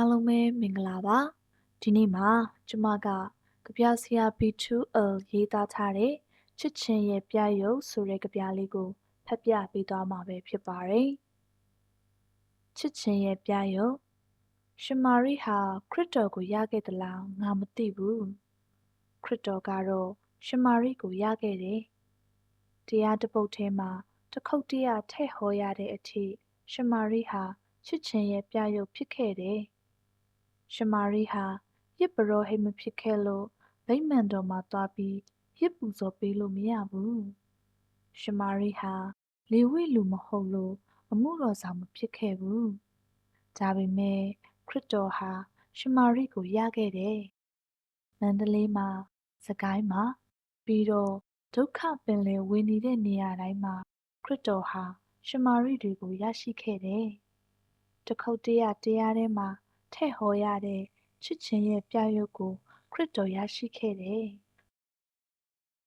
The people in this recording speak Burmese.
အားလုံးပဲမင်္ဂလာပါဒီနေ့မှာကျမကကြပြဆရာ B2L ရေးသားထားတဲ့ချစ်ချင်းရဲ့ပြရုပ်ဆိုတဲ့ကြပြလေးကိုဖတ်ပြပေးသွားမှာပဲဖြစ်ပါတယ်ချစ်ချင်းရဲ့ပြရုပ်ရှင်မာရိဟာခရစ်တော်ကိုရခဲ့သလားငါမသိဘူးခရစ်တော်ကတော့ရှင်မာရိကိုရခဲ့တယ်တရားတစ်ပုဒ်ထဲမှာတစ်ခုတ်တရထည့်ဟောရတဲ့အထိရှင်မာရိဟာချစ်ချင်းရဲ့ပြရုပ်ဖြစ်ခဲ့တယ် ရှမာရိဟာယဇ်ပုရောဟိတ်မဖြစ်ခဲ့လို့ဗိမာန်တော်မှာသွားပြီးယဇ်ပူဇော်ပေးလို့မရဘူး။ရှမာရိဟာလေဝိလူမဟုတ်လို့အမှုတော်ဆောင်မဖြစ်ခဲ့ဘူး။ဒါပေမဲ့ခရစ်တော်ဟာရှမာရိကိုရခဲ့တယ်။မန္တလေးမှာ၊စစ်ကိုင်းမှာပြီးတော့ဒုက္ခပင်လယ်ဝင်နေတဲ့နေရာတိုင်းမှာခရစ်တော်ဟာရှမာရိတွေကိုရရှိခဲ့တယ်။တခုတ်တရတရားထဲမှာ ထည့်ဟောရတဲ့ချစ်ခြင်းရဲ့ပြရုပ်ကို ခရစ်တော်ရရှိခဲ့တယ်။